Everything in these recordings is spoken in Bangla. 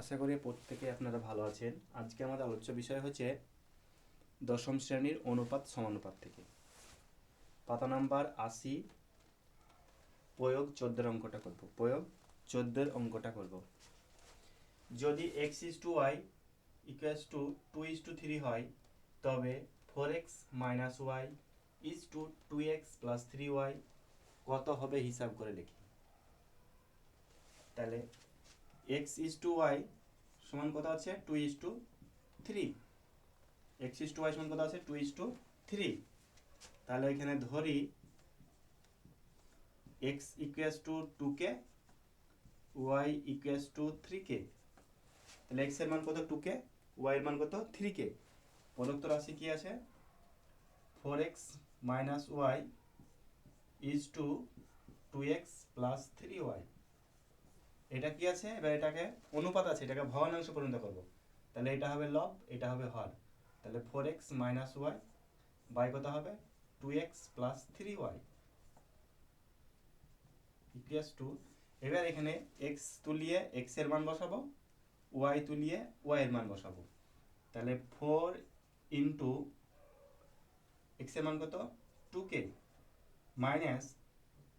আশা করি প্রত্যেকে আপনারা ভালো আছেন। আজকে আমাদের আলোচ্য বিষয় হচ্ছে দশম শ্রেণির অনুপাত সমানুপাত থেকে। পাতা নাম্বার আশি, প্রয়োগ চোদ্দের অঙ্কটা করব, প্রয়োগ চোদ্দের অঙ্কটা করব। যদি X is to Y equals two is to three three হয়, তবে four X minus Y is to two X plus three Y কত হবে হিসাব করে লিখি তাহলে এক্স ইস টু ওয়াই সমান কত আছে? Two is to three X is to Y সমান কত আছে? টু ইস টু থ্রি তাহলে এখানে ধরি X equals to two K Y equals to three K তাহলে এক্সের মান কত? টু কে ওয়াই এর মান কত? থ্রি কে প্রদত্ত রাশি কি আছে? Four X minus Y is to two X plus three Y এটা কি আছে? এবার এটাকে অনুপাত আছে, এটাকে ভগ্নাংশ পরিণত করব। তাহলে এটা হবে লব এটা হবে হর তাহলে four X minus Y by কত হবে? Two X plus three Y equals to এবার এখানে এক্স তুলিয়ে এক্সের মান বসাবো ওয়াই তুলিয়ে ওয়াই এর মান বসাবো। তাহলে ফোর ইন্টু এক্সের মান কত? টু কে মাইনাস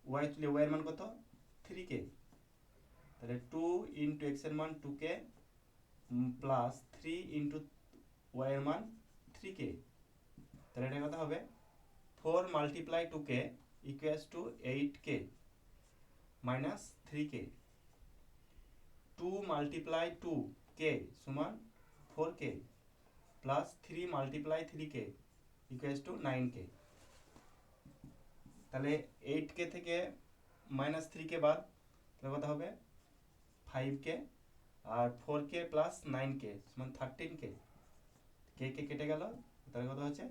ওয়াই তুলিয়ে ওয়াই এর মান কত? থ্রি কে তাহলে টু ইন্টু এক্সের মান two K plus three into Y এর মান থ্রি কে তাহলে এটা কত হবে? Four multiply two K equals to eight K minus three K two multiply two K সমান four K plus three multiply three K equals to nine K তাহলে এইট কে থেকে মাইনাস থ্রি কে বাদ, তাহলে কত হবে? ফাইভ কে আর four K plus nine K সমান থার্টিন কে কে কে কেটে গেল, তাহলে কত হচ্ছে?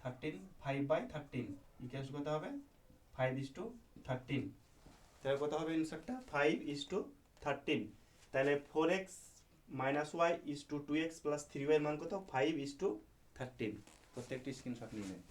Thirteen five by thirteen equals কত হবে? ফাইভ ইস টু থার্টিন তাহলে কত হবে অ্যান্সারটা ফাইভ ইস টু থার্টিন তাহলে four X minus Y is to two X plus three Y মান কত? ফাইভ ইস টু থার্টিন প্রত্যেকটি স্ক্রিনশট নিয়ে নেয়